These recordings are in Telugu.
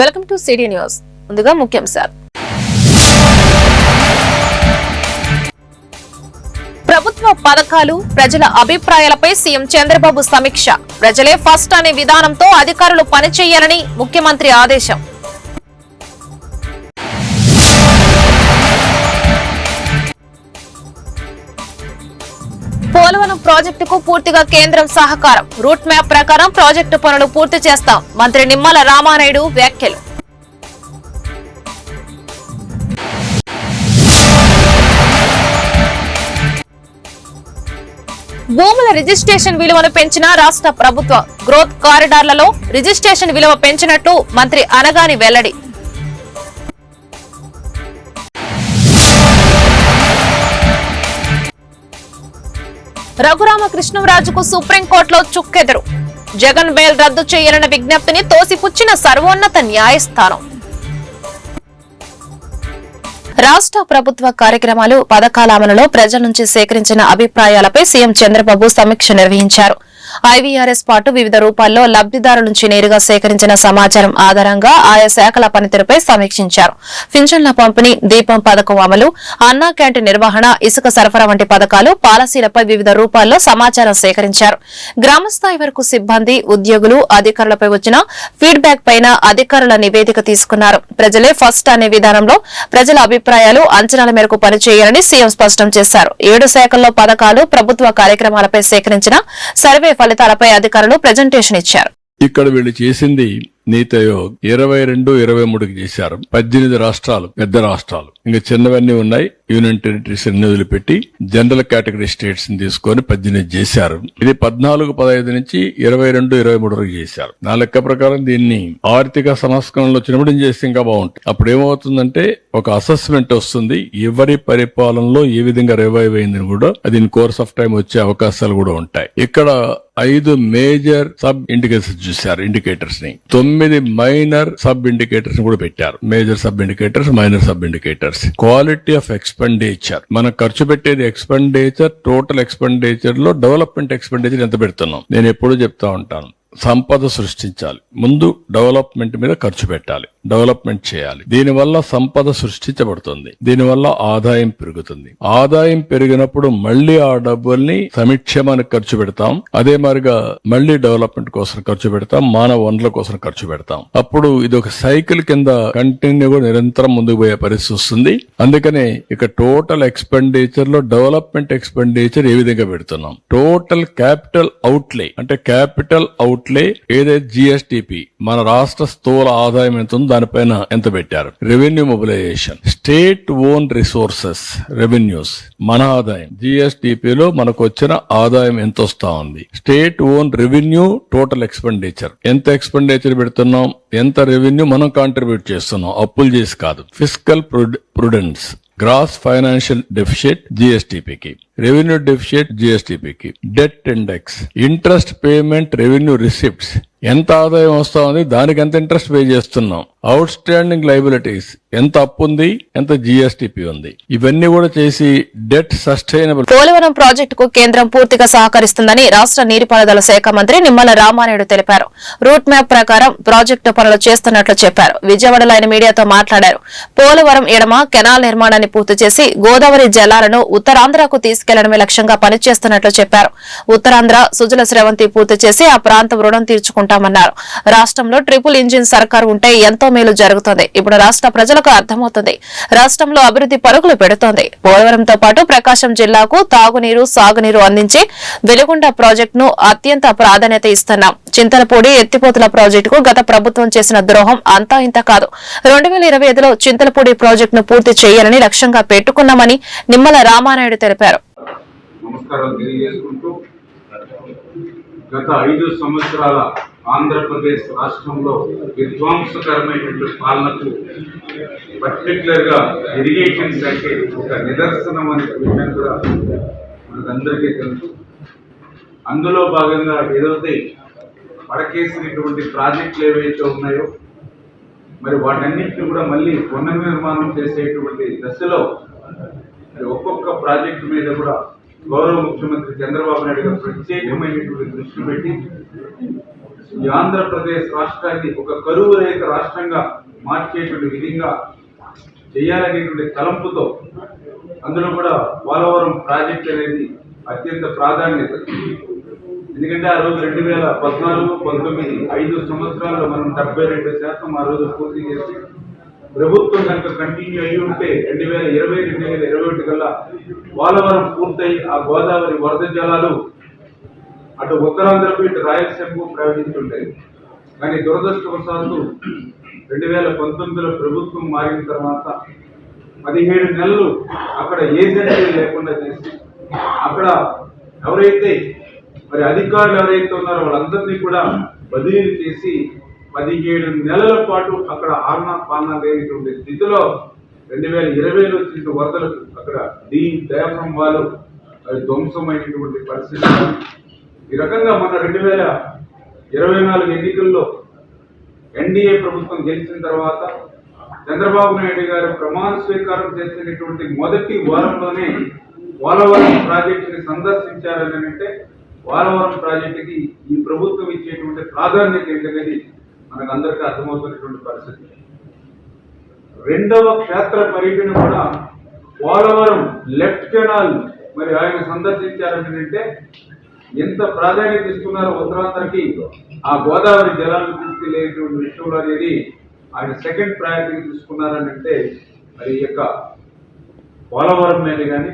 Welcome to CD news. ముందుగా ముఖ్యాంశాలు. ప్రభుత్వ పథకాలు ప్రజల అభిప్రాయాలపై సీఎం చంద్రబాబు సమీక్ష. ప్రజలే ఫస్ట్ అనే విధానంతో అధికారులు పనిచేయాలని ముఖ్యమంత్రి ఆదేశం. పోలవరం ప్రాజెక్టుకు పూర్తిగా కేంద్రం సహకారం. రూట్ మ్యాప్ ప్రకారం ప్రాజెక్టు పనులు పూర్తి చేస్తాం. మంత్రి నిమ్మల రామానాయుడు వ్యాఖ్యలు. భూముల రిజిస్ట్రేషన్ విలువను పెంచిన రాష్ట్ర ప్రభుత్వం. గ్రోత్ కారిడార్లలో రిజిస్ట్రేషన్ విలువ పెంచినట్టు మంత్రి అనగాని వెల్లడి. రఘురామకృష్ణంరాజుకు సుప్రీంకోర్టులో చుక్కెదురు. జగన్ బెయిల్ రద్దు చేయాలన్న విజ్ఞప్తిని తోసిపుచ్చిన సర్వోన్నత న్యాయస్థానం. రాష్ట్ర ప్రభుత్వ కార్యక్రమాలు పథకాల అమలులో ప్రజల నుంచి సేకరించిన అభిప్రాయాలపై సీఎం చంద్రబాబు సమీక్ష నిర్వహించారు. ఐవీఆర్ఎస్ పాటు వివిధ రూపాల్లో లబ్దిదారుల నుంచి నేరుగా సేకరించిన సమాచారం ఆధారంగా ఆయా శాఖల పనితీరుపై సమీక్షించారు. పింఛన్ల పంపిణీ దీపం పథకం అమలు అన్నా క్యాంటీన్ నిర్వహణ ఇసుక సరఫరా వంటి పథకాలు పాలసీలపై వివిధ రూపాల్లో సమాచారం సేకరించారు. గ్రామస్థాయి వరకు సిబ్బంది ఉద్యోగులు అధికారులపై వచ్చిన ఫీడ్బ్యాక్ పైన అధికారుల నివేదిక తీసుకున్నారు. ప్రజలే ఫస్ట్ అనే విధానంలో ప్రజల అభిప్రాయాలు అంచనాల మేరకు పనిచేయాలని సీఎం స్పష్టం చేశారు. ఏడు శాఖల్లో పథకాలు ప్రభుత్వ కార్యక్రమాలపై సేకరించిన సర్వే ఫలితాలపై అధికారులు ప్రజెంటేషన్ ఇచ్చారు. ఇక్కడ వీళ్ళు చేసింది నీతి ఆయోగ్ ఇరవై రెండు ఇరవై మూడుకి చేశారు. పద్దెనిమిది రాష్ట్రాలు పెద్ద రాష్ట్రాలు. ఇంకా చిన్నవన్నీ ఉన్నాయి. యూనియన్ టెరిటరీస్ అన్ని వదిలిపెట్టి జనరల్ కేటగిరీ స్టేట్స్ని తీసుకొని పద్దెనిమిది చేశారు. ఇది పద్నాలుగు పదహైదు నుంచి ఇరవై రెండు ఇరవై మూడు వరకు చేశారు. నా లెక్క ప్రకారం దీన్ని ఆర్థిక సంస్కరణలు వచ్చినప్పుడు చేస్తే ఇంకా బాగుంటుంది. అప్పుడు ఏమవుతుందంటే ఒక అసెస్మెంట్ వస్తుంది. ఎవరి పరిపాలనలో ఏ విధంగా రివైవ్ అయిందని కూడా అది ఇన్ కోర్స్ ఆఫ్ టైం వచ్చే అవకాశాలు కూడా ఉంటాయి. ఇక్కడ ఐదు మేజర్ సబ్ ఇండికేటర్స్ చూశారు ఇండికేటర్స్ని. తొమ్మిది తొమ్మిది మైనర్ సబ్ ఇండికేటర్స్ కూడా పెట్టారు. Major sub indicators minor sub indicators. Quality of expenditure. మనం ఖర్చు పెట్టేది ఎక్స్పెండిచర్ టోటల్ ఎక్స్పెండిచర్లో డెవలప్మెంట్ ఎక్స్పెండిచర్ ఎంత పెడుతున్నాం? నేను ఎప్పుడూ చెప్తా ఉంటాను. సంపద సృష్టించాలి. ముందు డెవలప్మెంట్ మీద ఖర్చు పెట్టాలి. డెవలప్మెంట్ చేయాలి. దీనివల్ల సంపద సృష్టించబడుతుంది. దీనివల్ల ఆదాయం పెరుగుతుంది. ఆదాయం పెరిగినప్పుడు మళ్ళీ ఆ డబ్బుల్ని సంక్షేమానికి ఖర్చు పెడతాం. అదే మాదిరిగా మళ్ళీ డెవలప్మెంట్ కోసం ఖర్చు పెడతాం. మానవ వనరుల కోసం ఖర్చు పెడతాం. అప్పుడు ఇది ఒక సైకిల్ కింద కంటిన్యూగా నిరంతరం ముందుకు పోయే పరిస్థితి వస్తుంది. అందుకనే ఇక టోటల్ ఎక్స్పెండిచర్లో డెవలప్మెంట్ ఎక్స్పెండిచర్ ఏ విధంగా పెడుతున్నాం? టోటల్ క్యాపిటల్ అవుట్లే అంటే క్యాపిటల్ అవుట్లే ఏదైతే జిఎస్టిపి మన రాష్ట్ర స్థూల ఆదాయం ఎంత ఉందో దానిపైన ఎంత పెట్టారు? Revenue mobilization state own resources revenues మన ఆదాయం. జిఎస్టిపిలో మనకు వచ్చిన ఆదాయం ఎంత వస్తా ఉంది? State own revenue total expenditure ఎంత ఎక్స్పెండిచర్ పెడుతున్నాం? ఎంత రెవెన్యూ మనం కాంట్రిబ్యూట్ చేస్తున్నాం? అప్పులు చేసి కాదు. Physical prudence gross financial deficit జిఎస్టిపికి revenue deficit జిఎస్టిపికి debt index interest payment revenue receipts ఎంత ఆదాయం వస్తా ఉంది దానికి ఎంత ఇంట్రెస్ట్ పే చేస్తున్నాం? అవుట్ స్టాండింగ్ లైబిలిటీస్ ఎంత అప్పు ఉంది? ఎంత జిఎస్టిపి ఉంది? ఇవన్నీ కూడా చేసి డెట్ సస్టైనబుల్ పోలవరం ప్రాజెక్టుకు కేంద్రం పూర్తిగా సహకరిస్తుందని రాష్ట్ర నీటిపారుదల శాఖ మంత్రి నిమ్మల రామానాయుడు తెలిపారు. రూట్ మ్యాప్ ప్రకారం ప్రాజెక్టు పనులు చేస్తున్నట్లు చెప్పారు. విజయవాడలో ఆయన మీడియాతో మాట్లాడారు. పోలవరం ఎడమ కెనాల్ నిర్మాణాన్ని పూర్తి చేసి గోదావరి జలాలను ఉత్తరాంధ్రకు తీసుకెళ్ళడమే లక్ష్యంగా పనిచేస్తున్నట్లు చెప్పారు. ఉత్తరాంధ్ర సుజల స్రవంతి పూర్తి చేసి ఆ ప్రాంతం రుణం తీర్చుకుంటామన్నారు. రాష్ట్రంలో ట్రిపుల్ ఇంజిన్ సర్కార్ ఉంటే ఎంతో మేలు జరుగుతుంది. ఇప్పుడు రాష్ట్ర ప్రజలకు అర్థమవుతుంది. రాష్ట్రంలో అభివృద్ధి పరుగులు పెడుతోంది. పోలవరంతో పాటు ప్రకాశం జిల్లాకు తాగునీరు సాగునీరు అందించే వెలుగుండ ప్రాజెక్టును అత్యంత ప్రాధాన్యత ఇస్తున్నాం. చింతలపూడి ఎత్తిపోతుల ప్రాజెక్టుకు గత ప్రభుత్వం చేసిన ద్రోహం అంతా ఇంత కాదు. రెండు వేల ఇరవై ఐదులో చింతలపూడి ప్రాజెక్టును పూర్తి చేయాలని లక్ష్యంగా పెట్టుకున్నామని నిమ్మల రామానాయుడు తెలిపారు. గత ఐదు సంవత్సరాల ఆంధ్రప్రదేశ్ రాష్ట్రంలో విధ్వంసకరమైనటువంటి పాలనకు పర్టికులర్గా ఇరిగేషన్ శాఖ ఒక నిదర్శనం అనే విషయం కూడా మనకందరికీ తెలుసు. అందులో భాగంగా ఏదైతే అడకేసినటువంటి ప్రాజెక్టులు ఏవైతే ఉన్నాయో మరి వాటన్నిటిని కూడా మళ్ళీ పునర్నిర్మాణం చేసేటువంటి దశలో మరి ఒక్కొక్క ప్రాజెక్టు మీద కూడా గౌరవ ముఖ్యమంత్రి చంద్రబాబు నాయుడు గారు ప్రత్యేకమైనటువంటి దృష్టి పెట్టి ఈ ఆంధ్రప్రదేశ్ రాష్ట్రాన్ని ఒక కరువు రహిత రాష్ట్రంగా మార్చేటువంటి విధంగా చేయాలనేటువంటి తలంపుతో అందులో కూడా పోలవరం ప్రాజెక్ట్ అనేది అత్యంత ప్రాధాన్యత. ఎందుకంటే ఆ రోజు రెండు వేల పద్నాలుగు పంతొమ్మిది ఐదు సంవత్సరాల్లో మనం డెబ్బై రెండు శాతం ఆ రోజు పూర్తి చేసి ప్రభుత్వం కనుక కంటిన్యూ అయ్యి ఉంటే రెండు వేల ఇరవై రెండు వేల ఇరవై ఒకటి కల్లా పోలవరం పూర్తయి ఆ గోదావరి వరద జలాలు అటు ఉత్తరాంధ్రకు ఇటు రాయలసీమకు ప్రవహిస్తుంటాయి. కానీ దురదృష్టవశాత్తు రెండు వేల పంతొమ్మిదిలో ప్రభుత్వం మారిన తర్వాత పదిహేడు నెలలు అక్కడ ఏజెన్సీ లేకుండా చేసి అక్కడ ఎవరైతే మరి అధికారులు ఎవరైతే ఉన్నారో వాళ్ళందరినీ కూడా బదిలీలు చేసి పదిహేడు నెలల పాటు అక్కడ ఆలనా పాలన లేనటువంటి స్థితిలో రెండు వేల ఇరవైలో వచ్చిన వరదలకు అక్కడ డీ దయాఫ్రం వాళ్ళు అది ధ్వంసమైనటువంటి పరిస్థితి. ఈ రకంగా మన రెండు వేల ఇరవై నాలుగు ఎన్నికల్లో ఎన్డీఏ ప్రభుత్వం గెలిచిన తర్వాత చంద్రబాబు నాయుడు గారు ప్రమాణ స్వీకారం చేసినటువంటి మొదటి వారంలోనే పోలవరం ప్రాజెక్టుని సందర్శించారని అంటే పోలవరం ప్రాజెక్టుకి ఈ ప్రభుత్వం ఇచ్చేటువంటి ప్రాధాన్యత ఏంటనేది మనకు అందరికీ అర్థమవుతున్నటువంటి పరిస్థితి. రెండవ క్షేత్ర పర్యటన కూడా పోలవరం లెఫ్ట్ కెనాల్ మరి ఆయన సందర్శించారని అంటే ఎంత ప్రాధాన్యత ఇస్తున్నారో ఉత్తరాంధ్రకి ఆ గోదావరి జలాలను తీసుకెళ్ళేటువంటి విషయంలో అనేది ఆయన సెకండ్ ప్రయారిటీ తీసుకున్నారని అంటే మరి యొక్క పోలవరం మీద కానీ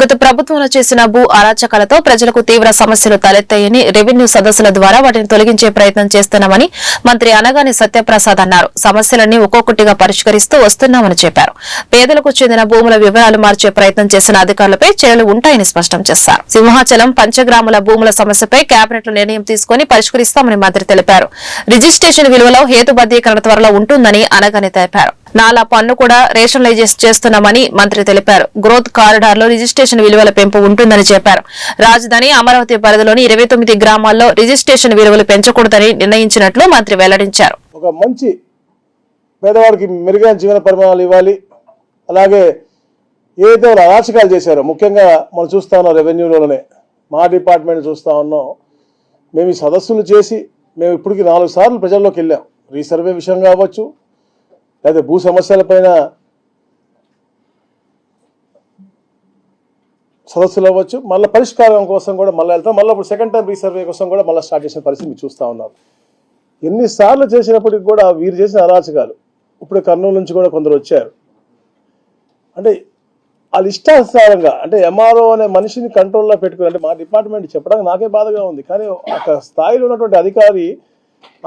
గత ప్రభుత్వంలో చేసిన భూ అరాచకాలతో ప్రజలకు తీవ్ర సమస్యలు తలెత్తాయని రెవెన్యూ సదస్సుల ద్వారా వాటిని తొలగించే ప్రయత్నం చేస్తున్నామని మంత్రి అనగాని సత్యప్రసాద్ అన్నారు. సమస్యలన్నీ ఒక్కొక్కటిగా పరిష్కరిస్తూ వస్తున్నామని చెప్పారు. పేదలకు చెందిన భూముల వివరాలు మార్చే ప్రయత్నం చేసిన అధికారులపై చర్యలు ఉంటాయని స్పష్టం చేశారు. సింహాచలం పంచగ్రాముల భూముల సమస్యపై కేబినెట్ నిర్ణయం తీసుకుని పరిష్కరిస్తామని మంత్రి తెలిపారు. రిజిస్ట్రేషన్ విలువలో హేతుబద్దీకరణ త్వరలో ఉంటుందని అనగాని తెలిపారు. నాలా పన్ను కూడా రేషనలైజ్ చేస్తున్నామని మంత్రి తెలిపారు. గ్రోత్ కారిడార్లో రిజిస్ట్రేషన్ విలువల పెంపు ఉంటుందని చెప్పారు. రాజధాని అమరావతి పరిధిలోని ఇరవై తొమ్మిది గ్రామాల్లో రిజిస్ట్రేషన్ విలువలు పెంచకూడదని నిర్ణయించినట్లు మంత్రి వెల్లడించారు. ఒక మంచి పేదవాడికి మెరుగైన జీవన పరిమాణాలు ఇవ్వాలి. అలాగే ఏదో అరాచకాలు చేశారో. ముఖ్యంగా మనం చూస్తా ఉన్నాం రెవెన్యూలోనే మా డిపార్ట్మెంట్ చూస్తా ఉన్నాం. మేము ఈ సదస్సులు చేసి మేము ఇప్పటికి నాలుగు సార్లు ప్రజల్లోకి వెళ్ళాం. రీసర్వే విషయం కావచ్చు లేదా భూ సమస్యలపైన సదస్సులు అవ్వచ్చు మళ్ళీ పరిష్కారం కోసం కూడా మళ్ళీ వెళ్తాం. మళ్ళీ ఇప్పుడు సెకండ్ టైం రీసర్వే కోసం కూడా మళ్ళీ స్టార్ట్ చేసిన పరిస్థితి మీరు చూస్తూ ఉన్నారు. ఎన్నిసార్లు చేసినప్పటికి కూడా వీరు చేసిన అరాచకాలు. ఇప్పుడు కర్నూలు నుంచి కూడా కొందరు వచ్చారు. అంటే వాళ్ళ ఇష్టానుసారంగా అంటే ఎంఆర్ఓ అనే మనిషిని కంట్రోల్లో పెట్టుకుని అంటే మా డిపార్ట్మెంట్ చెప్పడానికి నాకే బాధగా ఉంది. కానీ ఒక స్థాయిలో ఉన్నటువంటి అధికారి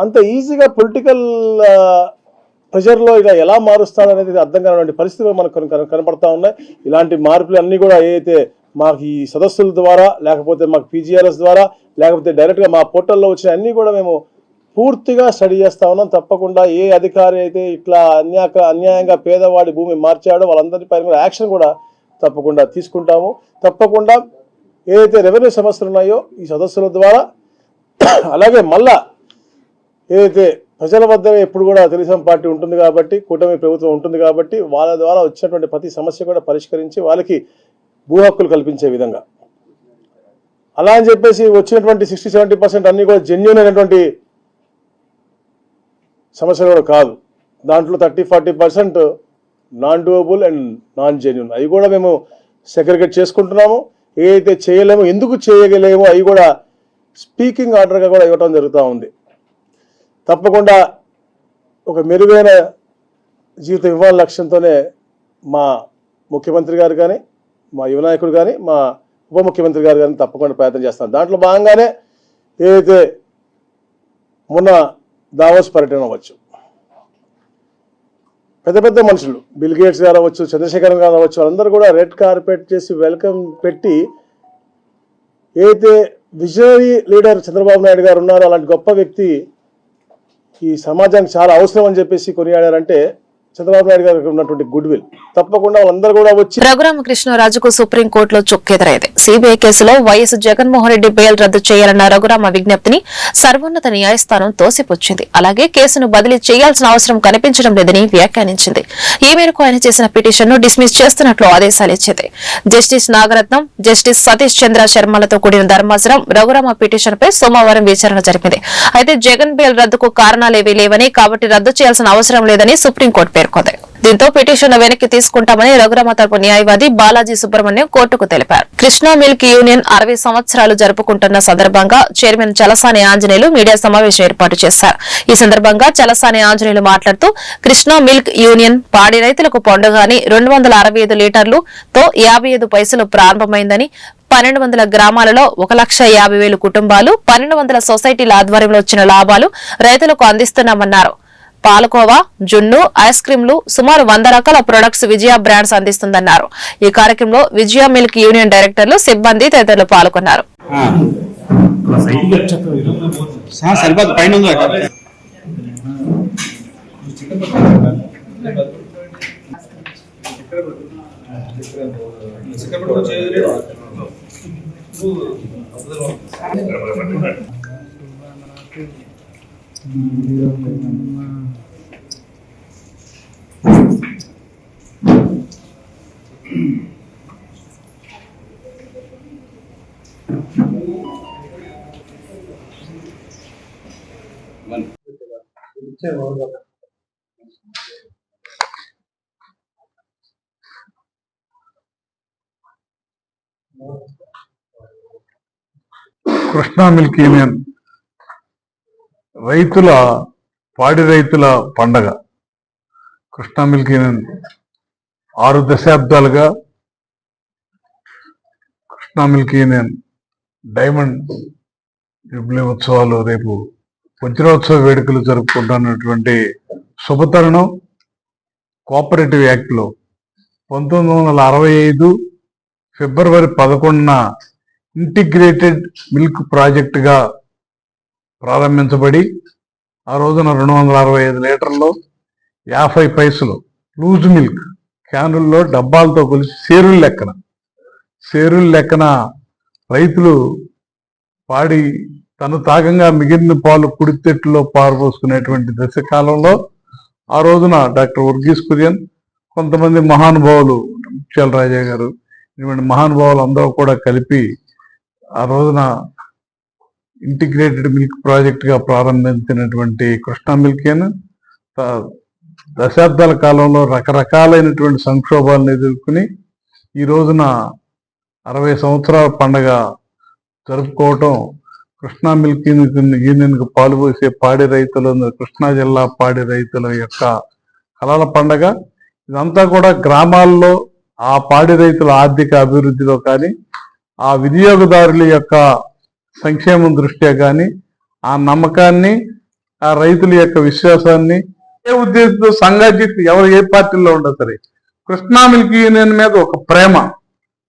అంత ఈజీగా పొలిటికల్ ప్రెషర్లో ఇలా ఎలా మారుస్తాడు అనేది అర్థం కానటువంటి పరిస్థితులు మనకు కనపడతా ఉన్నాయి. ఇలాంటి మార్పులు అన్నీ కూడా ఏదైతే మాకు ఈ సదస్సుల ద్వారా లేకపోతే మాకు పీజీఆర్ఎస్ ద్వారా లేకపోతే డైరెక్ట్గా మా పోర్టల్లో వచ్చిన అన్నీ కూడా మేము పూర్తిగా స్టడీ చేస్తా ఉన్నాం. తప్పకుండా ఏ అధికారి అయితే ఇట్లా అన్యాక అన్యాయంగా పేదవాడి భూమి మార్చాడో వాళ్ళందరి పైన కూడా యాక్షన్ కూడా తప్పకుండా తీసుకుంటాము. తప్పకుండా ఏదైతే రెవెన్యూ సమస్యలు ఉన్నాయో ఈ సదస్సుల ద్వారా అలాగే మళ్ళా ఏదైతే ప్రజల వద్ద ఎప్పుడు కూడా తెలుగుదేశం పార్టీ ఉంటుంది కాబట్టి కూటమి ప్రభుత్వం ఉంటుంది కాబట్టి వాళ్ళ ద్వారా వచ్చినటువంటి ప్రతి సమస్య కూడా పరిష్కరించి వాళ్ళకి భూ హక్కులు కల్పించే విధంగా. అలా అని చెప్పేసి వచ్చినటువంటి సిక్స్టీ సెవెంటీ పర్సెంట్ అన్ని కూడా జెన్యున్ అయినటువంటి సమస్యలు కూడా కాదు. దాంట్లో thirty forty percent non doable and non genuine అవి కూడా మేము సెగ్రిగేట్ చేసుకుంటున్నాము. ఏదైతే చేయలేమో ఎందుకు చేయగలేమో అవి కూడా స్పీకింగ్ ఆర్డర్గా కూడా ఇవ్వటం జరుగుతూ ఉంది. తప్పకుండా ఒక మెరుగైన జీవితం ఇవ్వాల లక్ష్యంతోనే మా ముఖ్యమంత్రి గారు కానీ మా యువ నాయకుడు కానీ మా ఉప ముఖ్యమంత్రి గారు కానీ తప్పకుండా ప్రయత్నం చేస్తాను దాంట్లో భాగంగానే ఏదైతే మొన్న దావోస్ పర్యటన అవ్వచ్చు పెద్ద పెద్ద మనుషులు బిల్ గేట్స్ గారు అవ్వచ్చు చంద్రశేఖర్ గారు అవ్వచ్చు వాళ్ళందరూ కూడా రెడ్ కార్పెట్ చేసి వెల్కమ్ పెట్టి ఏదైతే విజనరీ లీడర్ చంద్రబాబు నాయుడు గారు ఉన్నారో అలాంటి గొప్ప వ్యక్తి ఈ సమాజానికి చాలా అవసరం అని చెప్పేసి కొనియాడారంటే చంద్రబాబు నాయుడు గారికి ఉన్నటువంటి గుడ్ విల్ తప్పకుండా వాళ్ళందరూ కూడా వచ్చి రఘురామకృష్ణరాజుకు సుప్రీంకోర్టులో చుక్కెదురైంది సిబిఐ కేసులో వైఎస్ జగన్మోహన్ రెడ్డి బెయిల్ రద్దు చేయాలన్న రఘురామ విజ్ఞప్తిని సర్వోన్నత న్యాయస్థానం తోసిపుచ్చింది. అలాగే కేసును బదిలీ చేయాల్సిన అవసరం కనిపించడం లేదని వ్యాఖ్యానించింది. ఈ మేరకు ఆయన చేసిన పిటిషన్ను డిస్మిస్ చేస్తున్నట్లు ఆదేశాలు ఇచ్చింది. జస్టిస్ నాగరత్నం జస్టిస్ సతీష్ చంద్ర శర్మలతో కూడిన ధర్మాసనం రఘురామ పిటిషన్ పై సోమవారం విచారణ జరిపింది. అయితే జగన్ బెయిల్ రద్దుకు కారణాలేవీ లేవని కాబట్టి రద్దు చేయాల్సిన అవసరం లేదని సుప్రీంకోర్టు పేర్కొంది. దీంతో పిటిషన్ వెనక్కి తీసుకుంటామని రఘురామ తరపు న్యాయవాది బాలాజీ సుబ్రహ్మణ్యం కోర్టుకు తెలిపారు. కృష్ణా మిల్క్ యూనియన్ అరవై సంవత్సరాలు జరుపుకుంటున్న సందర్భంగా చైర్మన్ చలసాని ఆంజనేయులు మీడియా సమావేశం ఏర్పాటు చేశారు. ఈ సందర్భంగా చలసాని ఆంజనేయులు మాట్లాడుతూ కృష్ణా మిల్క్ యూనియన్ పాడి రైతులకు పండుగ అని రెండు వందల అరవై ఐదు లీటర్లు తో యాభై ఐదు పైసలు ప్రారంభమైందని పన్నెండు వందల గ్రామాలలో ఒక లక్ష యాభై వేలు కుటుంబాలు పన్నెండు వందల సొసైటీల ఆధ్వర్యంలో వచ్చిన లాభాలు రైతులకు అందిస్తున్నామన్నారు. పాలకోవా జున్ను ఐస్ క్రీంలు సుమారు వంద రకాల ప్రొడక్ట్స్ విజయ బ్రాండ్స్ అందిస్తుందన్నారు. ఈ కార్యక్రమంలో విజయ మిల్క్ యూనియన్ డైరెక్టర్లు సిబ్బంది తదితరులు పాల్గొన్నారు. ఆ, సరిపోదు పైన ఉంది అక్కడ. రైతుల పాడి రైతుల పండగ. కృష్ణా మిల్క్ ఆరు దశాబ్దాలుగా Krishna milk union diamond jubilee ఉత్సవాలు రేపు వజ్రోత్సవ వేడుకలు జరుపుకుంటున్నటువంటి శుభతరుణం కోఆపరేటివ్ యాక్ట్లో పంతొమ్మిది వందల అరవై ఐదు ఫిబ్రవరి పదకొండున ఇంటిగ్రేటెడ్ మిల్క్ ప్రాజెక్టుగా ప్రారంభించబడి ఆ రోజున రెండు వందల అరవై ఐదు లీటర్లు యాభై పైసలు లూజ్ మిల్క్ క్యానుల్లో డబ్బాలతో కొలిసి సేరుల లెక్కన సేరుల లెక్కన రైతులు పాడి తను తాగంగా మిగిలిన పాలు కుడితెట్టులో పారబోసుకునేటువంటి దశ కాలంలో ఆ రోజున డాక్టర్ వర్గీస్ కురియన్ కొంతమంది మహానుభావులు ముత్యాల రాజా గారు ఇటువంటి మహానుభావులు అందరూ కూడా కలిపి ఆ రోజున ఇంటిగ్రేటెడ్ మిల్క్ ప్రాజెక్టుగా ప్రారంభించినటువంటి కృష్ణా మిల్కేను దశాబ్దాల కాలంలో రకరకాలైనటువంటి సంక్షోభాలను ఎదుర్కొని ఈ రోజున అరవై సంవత్సరాల పండగ జరుపుకోవటం కృష్ణా మిల్క్ యూనియన్కు పాలుపోసే పాడి రైతులు కృష్ణా జిల్లా పాడి రైతుల యొక్క కళల పండగ. ఇదంతా కూడా గ్రామాల్లో ఆ పాడి రైతుల ఆర్థిక అభివృద్ధిలో కానీ ఆ వినియోగదారుల యొక్క సంక్షేమం దృష్ట్యా కానీ ఆ నమ్మకాన్ని ఆ రైతుల యొక్క విశ్వాసాన్ని ఏ ఉద్దేశంతో సంఘాజిత్ ఎవరు ఏ పార్టీలో ఉండదు సరే కృష్ణా మిల్క్ యూనియన్ మీద ఒక ప్రేమ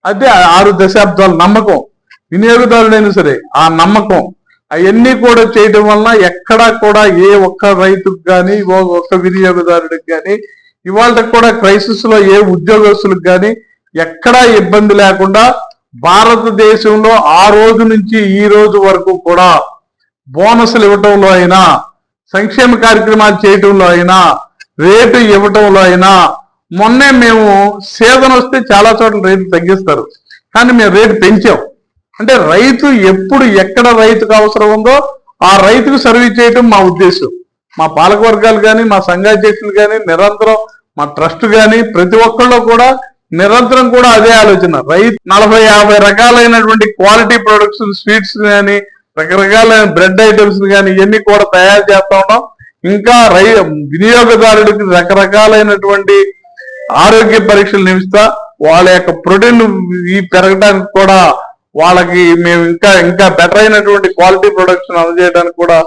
అదే ఆరు దశాబ్దాల నమ్మకం వినియోగదారుడైనా సరే ఆ నమ్మకం అవన్నీ కూడా చేయడం వలన ఎక్కడా కూడా ఏ ఒక్క రైతుకు కానీ ఒక్క వినియోగదారుడికి కానీ ఇవాళ కూడా క్రైసిస్లో ఏ ఉద్యోగస్తులకు కానీ ఎక్కడా ఇబ్బంది లేకుండా భారతదేశంలో ఆ రోజు నుంచి ఈ రోజు వరకు కూడా బోనస్లు ఇవ్వటంలో అయినా సంక్షేమ కార్యక్రమాలు చేయటంలో అయినా రేటు ఇవ్వటంలో అయినా మొన్నే మేము సీజన్ వస్తే చాలా చోట్ల రేటు తగ్గిస్తారు. కానీ మేము రేటు పెంచాం. అంటే రైతు ఎప్పుడు ఎక్కడ రైతుకు అవసరం ఉందో ఆ రైతుకు సర్వీస్ చేయటం మా ఉద్దేశం. మా పాలక వర్గాలు కానీ మా సంఘాధ్యక్షులు కానీ నిరంతరం మా ట్రస్ట్ కానీ ప్రతి ఒక్కళ్ళు కూడా నిరంతరం కూడా అదే ఆలోచన. రైతు నలభై యాభై రకాలైనటువంటి క్వాలిటీ ప్రొడక్ట్స్ స్వీట్స్ కానీ రకరకాలైన బ్రెడ్ ఐటమ్స్ కానీ ఇవన్నీ కూడా తయారు చేస్తా ఉన్నాం. ఇంకా రై వినియోగదారుడికి రకరకాలైనటువంటి ఆరోగ్య పరీక్షలు నిమిస్తా వాళ్ళ యొక్క ప్రోటీన్ ఈ పెరగడానికి కూడా వాళ్ళకి మేము ఇంకా ఇంకా బెటర్ అయినటువంటి క్వాలిటీ ప్రొడక్ట్స్ అందజేయడానికి కూడా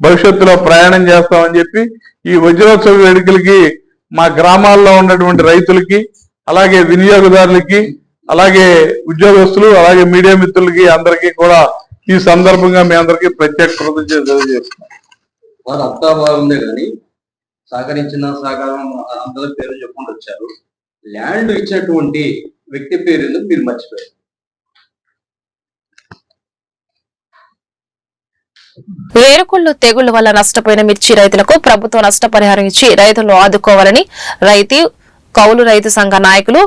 భవిష్యత్తులో ప్రయాణం చేస్తామని చెప్పి ఈ వజ్రోత్సవ వేడుకలకి మా గ్రామాల్లో ఉన్నటువంటి రైతులకి అలాగే వినియోగదారులకి అలాగే ఉద్యోగస్తులు అలాగే మీడియా మిత్రులకి అందరికీ కూడా ఈ సందర్భంగా మీ అందరికీ ప్రత్యేక కృతజ్ఞతలు తెలియజేస్తున్నాం. వారు అంతా బాగుందే కానీ సహకరించిన సహకారం అందరి పేరు చెప్పుకుంటూ వచ్చారు. ల్యాండ్ ఇచ్చినటువంటి వ్యక్తి పేరు ఎందుకు మీరు మర్చిపోయారు? వేరుకుళ్ళు తెగుళ్ళ వల్ల నష్టపోయిన మిర్చి రైతులకు ప్రభుత్వం నష్టపరిహారం ఇచ్చి రైతులను ఆదుకోవాలని రైతు కౌలు రైతు సంఘ నాయకులు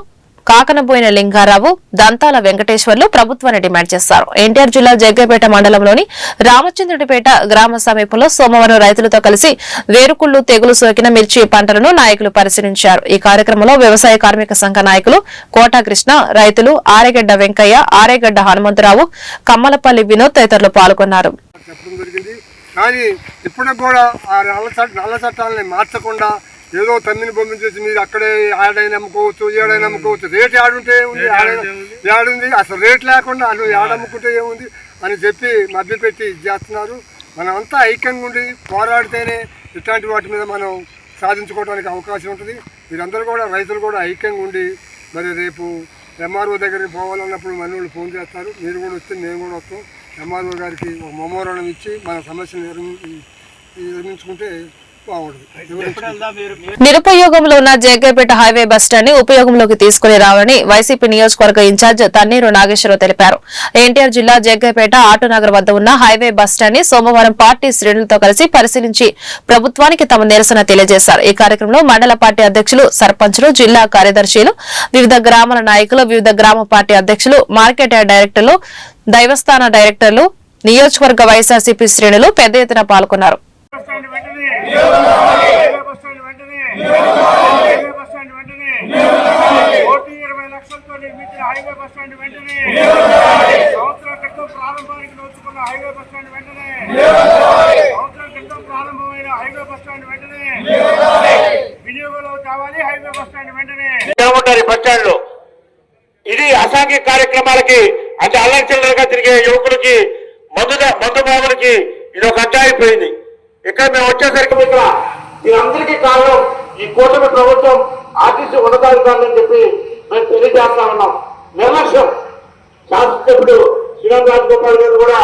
కాకనబోయిన లింగారావు దంతాల వెంకటేశ్వర్లు ప్రభుత్వాన్ని డిమాండ్ చేశారు. ఎన్టీఆర్ జిల్లా జగ్గపేట మండలంలోని రామచంద్రుడిపేట గ్రామ సమీపంలో సోమవారం రైతులతో కలిసి వేరుకుళ్ళు తెగులు సోకిన మిర్చి పంటలను నాయకులు పరిశీలించారు. ఈ కార్యక్రమంలో వ్యవసాయ కార్మిక సంఘ నాయకులు కోటా కృష్ణ రైతులు ఆరేగడ్డ వెంకయ్య ఆరేగడ్డ హనుమంతరావు కమ్మలపల్లి వినోద్ తదితరులు పాల్గొన్నారు. కానీ ఇప్పుడు కూడా ఆ నల్ల నల్ల చట్టాలని మార్చకుండా ఏదో తమ్మిని బొమ్మిని చేసి మీరు అక్కడే ఆడైనా అమ్ముకోవచ్చు ఏడైనా అమ్ముకోవచ్చు. రేట్ ఆడుంటే ఏముంది ఆడైనా ఏడుంది అసలు రేట్ లేకుండా అసలు ఏడమ్ముకుంటే ఏముంది అని చెప్పి మభ్యపెట్టి చేస్తున్నారు. మనం అంతా ఐక్యంగా ఉండి పోరాడితేనే ఇట్లాంటి వాటి మీద మనం సాధించుకోవడానికి అవకాశం ఉంటుంది. మీరందరూ కూడా రైతులు కూడా ఐక్యంగా ఉండి మరి రేపు ఎంఆర్ఓ దగ్గరికి పోవాలన్నప్పుడు మన వాళ్ళు ఫోన్ చేస్తారు. మీరు కూడా వస్తే మేము కూడా వస్తాం. ఎంఆర్ఓ గారికి ఒక మెమోరాండం ఇచ్చి మన సమస్యను నిర్మి- నిర్మించుకుంటే నిరుపయోగంలో ఉన్న జగ్గైపేట హైవే బస్టాండ్ని ఉపయోగంలోకి తీసుకుని రావాలని వైసీపీ నియోజకవర్గ ఇన్ఛార్జ్ తన్నీరు నాగేశ్వరరావు తెలిపారు. ఎన్టీఆర్ జిల్లా జగ్గైపేట ఆటోనగర్ వద్ద ఉన్న హైవే బస్టాండ్ని సోమవారం పార్టీ శ్రేణులతో కలిసి పరిశీలించి ప్రభుత్వానికి తమ నిరసన తెలియజేశారు. ఈ కార్యక్రమంలో మండల పార్టీ అధ్యక్షులు సర్పంచులు జిల్లా కార్యదర్శులు వివిధ గ్రామాల నాయకులు వివిధ గ్రామ పార్టీ అధ్యక్షులు మార్కెట్ డైరెక్టర్లు దైవస్థాన డైరెక్టర్లు నియోజకవర్గ వైఎస్ఆర్సీపీ శ్రేణులు పెద్ద ఎత్తున పాల్గొన్నారు. కోటి ఇరవై లక్షలతో నిర్మించిన హైవే బస్ స్టాండ్ వెంటనే. సంవత్సరం క్రితం ప్రారంభానికి నోచుకున్న హైవే బస్ స్టాండ్ వెంటనే. సంవత్సరం క్రితం ప్రారంభమైన హైవే బస్ స్టాండ్ వెంటనే. వినియోగంలో కావాలి హైవే బస్ స్టాండ్ వెంటనే. బస్ స్టాండ్లో ఇది అసాంఘిక కార్యక్రమాలకి అంటే అల్లరి చిల్లరగా తిరిగే యువకులకి మందు మందు బాబులకి ఇది ఒక అడ్డా అయిపోయింది ఇక్కడ మేము వచ్చేసరికి ఇక్కడ దీనందరికీ కారణం ఈ కూటమి ప్రభుత్వం ఆర్టీసీ ఉన్నతాధికారులు అని చెప్పి మేము తెలియజేస్తా ఉన్నాం. నిర్లక్ష్యం. శాసనసభ్యుడు శ్రీరామ్ రాజగోపాల్ గారు కూడా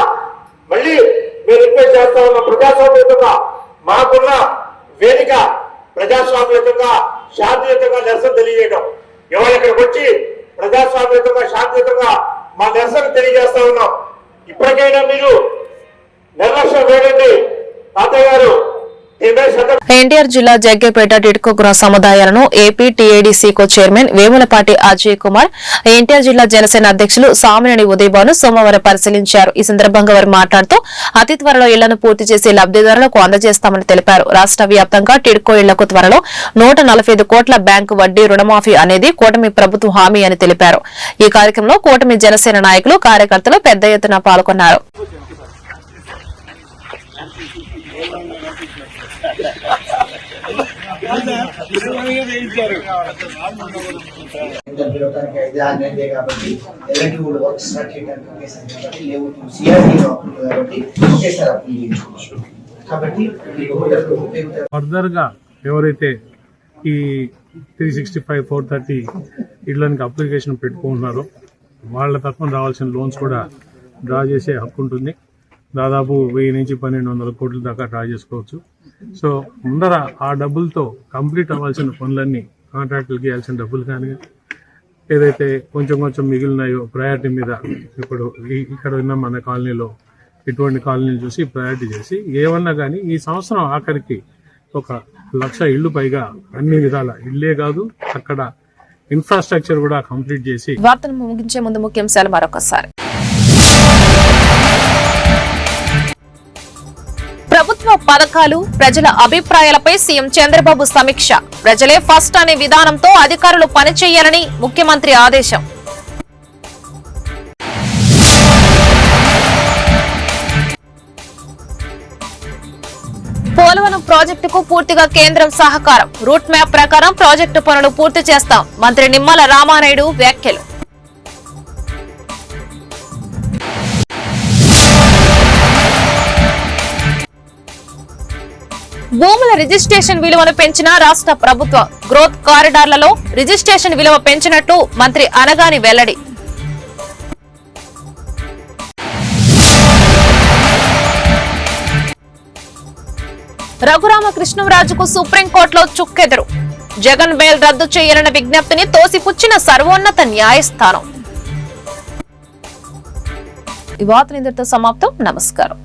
మళ్ళీ మేము రిక్వెస్ట్ చేస్తా ఉన్నాం ప్రజాస్వామ్యంగా మాకున్న వేదిక ప్రజాస్వామ్యతంగా శాంతియుతంగా నిరసన తెలియజేయడం. ఇవాళ ఇక్కడికి వచ్చి ప్రజాస్వామ్యతంగా శాంతియుతంగా మా నిరసన తెలియజేస్తా ఉన్నాం. ఇప్పటికైనా మీరు నిర్లక్ష్యం వేయండి తాతయ్య గారు ఎన్టీఆర్ జిల్లా జగ్గేపేట టిడ్కో గృహ సముదాయాలను ఏపీ టీఏడీసీకో చైర్మన్ వేములపాటి అజయ్ కుమార్ ఎన్టీఆర్ జిల్లా జనసేన అధ్యక్షులు సామినేని ఉదయభాను సోమవారం పరిశీలించారు. ఈ సందర్భంగా వారు మాట్లాడుతూ అతి త్వరలో ఇళ్ళను పూర్తి చేసి లబ్దిదారులకు అందజేస్తామని తెలిపారు. రాష్ట్ర వ్యాప్తంగా టిడ్కో ఇళ్ళకు త్వరలో నూట నలభై ఐదు కోట్ల బ్యాంకు వడ్డీ రుణమాఫీ అనేది కూటమి ప్రభుత్వ హామీ అని తెలిపారు. ఈ కార్యక్రమంలో కూటమి జనసేన నాయకులు కార్యకర్తలు పెద్ద ఎత్తున పాల్గొన్నారు పిలవడానికి ఐదు ఆరు నెలలే కాబట్టి ఎలాంటి కూడా వర్క్ స్టార్ట్ చేయడానికి ఒకేసారి కాబట్టి లేవు అప్పులు కాబట్టి ఒకేసారి అప్పులు చేయించుకోవచ్చు కాబట్టి ఫర్దర్గా ఎవరైతే ఈ three sixty five four thirty ఇళ్ళకి అప్లికేషన్ పెట్టుకుంటున్నారో వాళ్ళ తరఫున రావాల్సిన లోన్స్ కూడా డ్రా చేసే హక్కు ఉంటుంది. దాదాపు వెయ్యి నుంచి పన్నెండు వందల కోట్ల దాకా డ్రా చేసుకోవచ్చు. సో ముందర ఆ డబ్బులతో కంప్లీట్ అవ్వాల్సిన పనులన్నీ కాంట్రాక్టులకి ఇవ్వాల్సిన డబ్బులు కానీ ఏదైతే కొంచెం కొంచెం మిగిలినాయో ప్రయారిటీ మీద ఇప్పుడు ఇక్కడ ఉన్న మన కాలనీలో ఇటువంటి కాలనీలు చూసి ప్రయారిటీ చేసి ఏమన్నా కానీ ఈ సంవత్సరం ఆఖరికి ఒక లక్ష ఇళ్ళు పైగా అన్ని విధాల ఇల్లే కాదు అక్కడ ఇన్ఫ్రాస్ట్రక్చర్ కూడా కంప్లీట్ చేసి వార్తను ముగించే ముందు ముఖ్యాంశాలు మరొకసారి. ప్రభుత్వ పథకాలు ప్రజల అభిప్రాయాలపై సీఎం చంద్రబాబు సమీక్ష. ప్రజలే ఫస్ట్ అనే విధానంతో అధికారులు పనిచేయాలని ముఖ్యమంత్రి ఆదేశం. పోలవరం ప్రాజెక్టుకు పూర్తిగా కేంద్రం సహకారం. రూట్ మ్యాప్ ప్రకారం ప్రాజెక్టు పనులు పూర్తి చేస్తాం. మంత్రి నిమ్మల రామానాయుడు వ్యాఖ్యలు. భూముల రిజిస్ట్రేషన్ విలువను పెంచిన రాష్ట్ర ప్రభుత్వ గ్రోత్ కారిడార్లలో రిజిస్ట్రేషన్ విలువ పెంచినట్టు మంత్రి అనగాని వెల్లడి. రఘురామకృష్ణంరాజుకు సుప్రీంకోర్టులో చుక్కెదురు. జగన్ బెయిల్ రద్దు చేయాలన్న విజ్ఞప్తిని తోసిపుచ్చిన సర్వోన్నత న్యాయస్థానం. ఈ వార్తలు ఇంతటితో సమాప్తం. నమస్కారం.